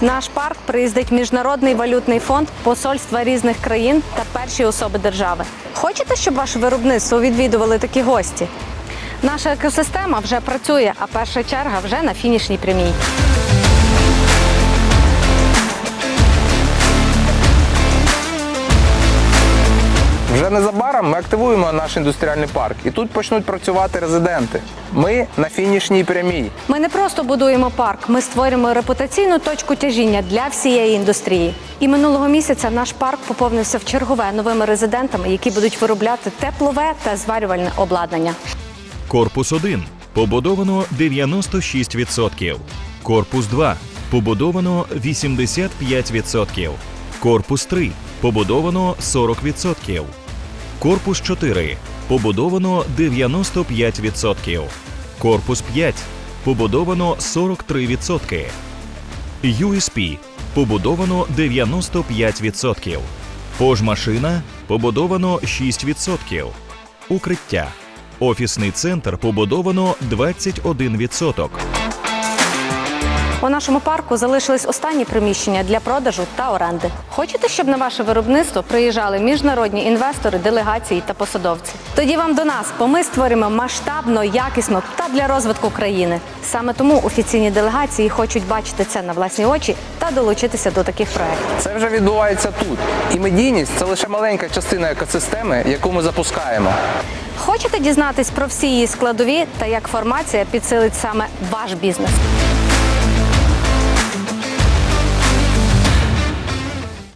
Наш парк приїздить міжнародний валютний фонд, посольства різних країн та перші особи держави. Хочете, щоб ваше виробництво відвідували такі гості? Наша екосистема вже працює, а перша черга вже на фінішній прямій. Вже незабаром ми активуємо наш індустріальний парк, і тут почнуть працювати резиденти. Ми на фінішній прямій. Ми не просто будуємо парк, ми створюємо репутаційну точку тяжіння для всієї індустрії. І минулого місяця наш парк поповнився в чергове новими резидентами, які будуть виробляти теплове та зварювальне обладнання. Корпус 1 побудовано 96%. Корпус 2 побудовано 85%. Корпус 3 побудовано 40%. Корпус 4 побудовано 95%. Корпус 5 побудовано 43%. USP побудовано 95%. Пожмашина побудовано 6%. Укриття. Офісний центр побудовано 21%. У нашому парку залишились останні приміщення для продажу та оренди. Хочете, щоб на ваше виробництво приїжджали міжнародні інвестори, делегації та посадовці? Тоді вам до нас, бо ми створимо масштабно, якісно та для розвитку країни. Саме тому офіційні делегації хочуть бачити це на власні очі та долучитися до таких проєктів. Це вже відбувається тут. І медійність це лише маленька частина екосистеми, яку ми запускаємо. Хочете дізнатись про всі її складові та як формація підсилить саме ваш бізнес?